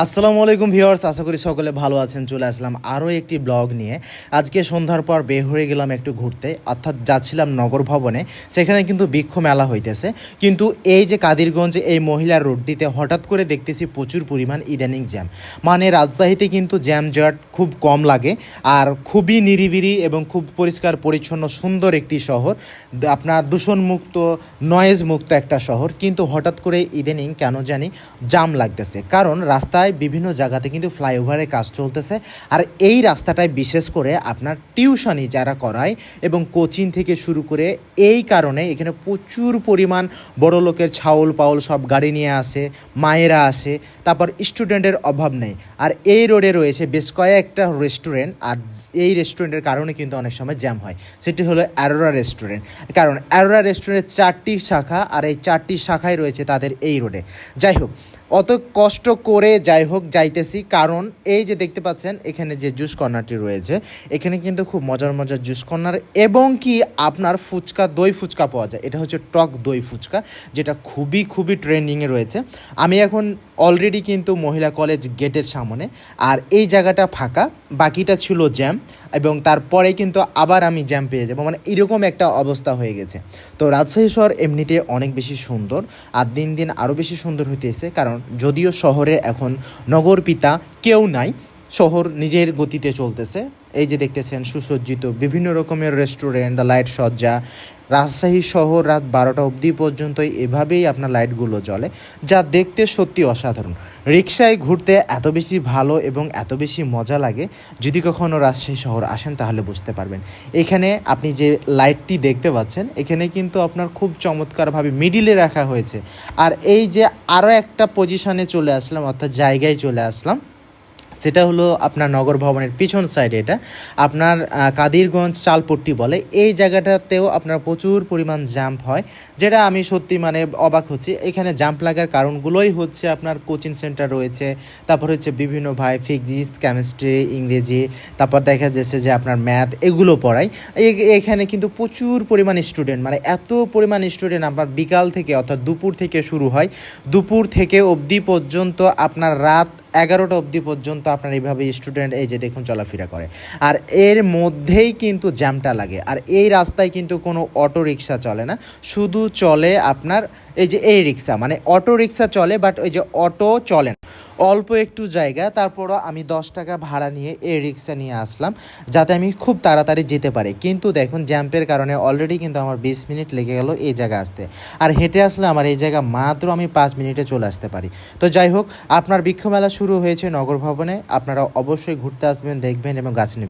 আসসালামু আলাইকুম ভিউয়ার্স, আশা করি সকলে ভালো আছেন, চলে আসলাম আরও একটি ব্লগ নিয়ে। আজকে সন্ধ্যার পর বের হয়ে গেলাম একটু ঘুরতে, অর্থাৎ যাচ্ছিলাম নগর ভবনে, সেখানে কিন্তু বৃক্ষ মেলা হইতেছে। কিন্তু এই যে কাদিরগঞ্জে এই মহিলার রোডটিতে হঠাৎ করে দেখতেছি প্রচুর পরিমাণ ইদানিং জ্যাম। মানে রাজশাহীতে কিন্তু জ্যাম জট খুব কম লাগে, আর খুবই নিরিবিরি এবং খুব পরিষ্কার, পরিচ্ছন্ন, সুন্দর একটি শহর। আপনার দূষণমুক্ত নয়েজ মুক্ত একটা শহর। কিন্তু হঠাৎ করে ইদানিং কেন জানি জাম লাগতেছে। কারণ রাস্তায়, বিভিন্ন জায়গাতে কিন্তু ফ্লাইওভারের কাজ চলতেছে। আর এই রাস্তাটায় বিশেষ করে আপনার টিউশনি যারা করায় এবং কোচিং থেকে শুরু করে এই কারণে এখানে প্রচুর পরিমাণ বড় লোকের ছাউল পাউল সব গাড়ি নিয়ে আসে, মায়েরা আসে, তারপর স্টুডেন্টের অভাব নেই। আর এই রোডে রয়েছে বেশ কয়েকটা রেস্টুরেন্ট, আর এই রেস্টুরেন্টের কারণে কিন্তু অনেক সময় জ্যাম হয়। সেটি হলো অ্যারোরা রেস্টুরেন্ট। কারণ অ্যারোরা রেস্টুরেন্টের চারটি শাখা, আর এই চারটি শাখায় রয়েছে তাদের এই রোডে। যাই হোক, অত কষ্ট করে যাই হোক, যাইতেছি। কারণ এই যে দেখতে পাচ্ছেন, এখানে যে জুস কর্নারটি রয়েছে, এখানে কিন্তু খুব মজার মজার জুস কর্নার এবং কি আপনার ফুচকা, দই ফুচকা পাওয়া যায়। এটা হচ্ছে টক দই ফুচকা, যেটা খুবই খুবই ট্রেন্ডিংয়ে রয়েছে। আমি এখন অলরেডি কিন্তু মহিলা কলেজ গেটের সামনে। আর এই জায়গাটা ফাঁকা, বাকিটা ছিল জ্যাম এবং তারপরে কিন্তু আবার আমি জ্যাম পেয়ে যাব। মানে এরকম একটা অবস্থা হয়ে গেছে। তো রাজশাহী শহর এমনিতে অনেক বেশি সুন্দর আর দিন দিন আরও বেশি সুন্দর হইতেছে কারণ যদিও শহরে এখন নগর পিতা কেউ নাই, শহর নিজের গতিতে চলতেছে। এই যে দেখতেছেন সুসজ্জিত বিভিন্ন রকমের রেস্টুরেন্ট লাইট সজ্জা রাজশাহী শহর রাত বারোটা অবধি পর্যন্ত এভাবেই আপনার লাইটগুলো জ্বলে, যা দেখতে সত্যি অসাধারণ। রিক্সায় ঘুরতে এত বেশি ভালো এবং এত বেশি মজা লাগে, যদি কখনও রাজশাহী শহর আসেন তাহলে বুঝতে পারবেন। এখানে আপনি যে লাইটটি দেখতে পাচ্ছেন, এখানে কিন্তু আপনার খুব চমৎকারভাবে মিডিলে রাখা হয়েছে। আর এই যে আরও একটা পজিশনে চলে আসলাম, অর্থাৎ জায়গায় চলে আসলাম সেটা হলো আপনার নগর ভবনের পিছন সাইডে এটা। আপনার কাদিরগঞ্জ চালপট্টি বলে। এই জায়গাটাতেও আপনার প্রচুর পরিমাণ জাম্প হয়, যেটা আমি সত্যি মানে অবাক হচ্ছি। এখানে জাম্প লাগার কারণগুলোই হচ্ছে আপনার কোচিং সেন্টার রয়েছে, তারপর হচ্ছে বিভিন্ন ভাই ফিজিক্স কেমিস্ট্রি ইংরেজি, তারপর দেখা যাচ্ছে যে আপনার ম্যাথ এগুলো পড়াই এখানে কিন্তু প্রচুর পরিমাণ স্টুডেন্ট মানে এত পরিমাণ স্টুডেন্ট আপনার বিকাল থেকে অর্থাৎ দুপুর থেকে শুরু হয়। দুপুর থেকে অবধি পর্যন্ত আপনার রাত এগারোটা অবধি পর্যন্ত আপনার এইভাবে স্টুডেন্ট এই যে দেখুন চলাফেরা করে। আর এর মধ্যেই কিন্তু জ্যামটা লাগে। আর এই রাস্তায় কিন্তু কোনো অটো রিক্সা চলে না। শুধু চলে আপনার এই যে এই রিক্সা মানে অটো রিক্সা চলে বাট ওই যে অটো চলে না। অল্প একটু জায়গা, তারপরও আমি দশ টাকা ভাড়া নিয়ে এই রিক্সা নিয়ে আসলাম, যাতে আমি খুব তাড়াতাড়ি যেতে পারি। কিন্তু দেখুন জ্যাম্পের কারণে অলরেডি কিন্তু আমার বিশ মিনিট লেগে গেল এই জায়গা আসতে। আর হেঁটে আসলে আমার এই জায়গা মাত্র আমি পাঁচ মিনিটে চলে আসতে পারি। তো যাই হোক, আপনার বৃক্ষ মেলা শুরু হয়েছে নগর ভবনে, আপনারা অবশ্যই ঘুরতে আসবেন, দেখবেন এবং গাছ নেবেন।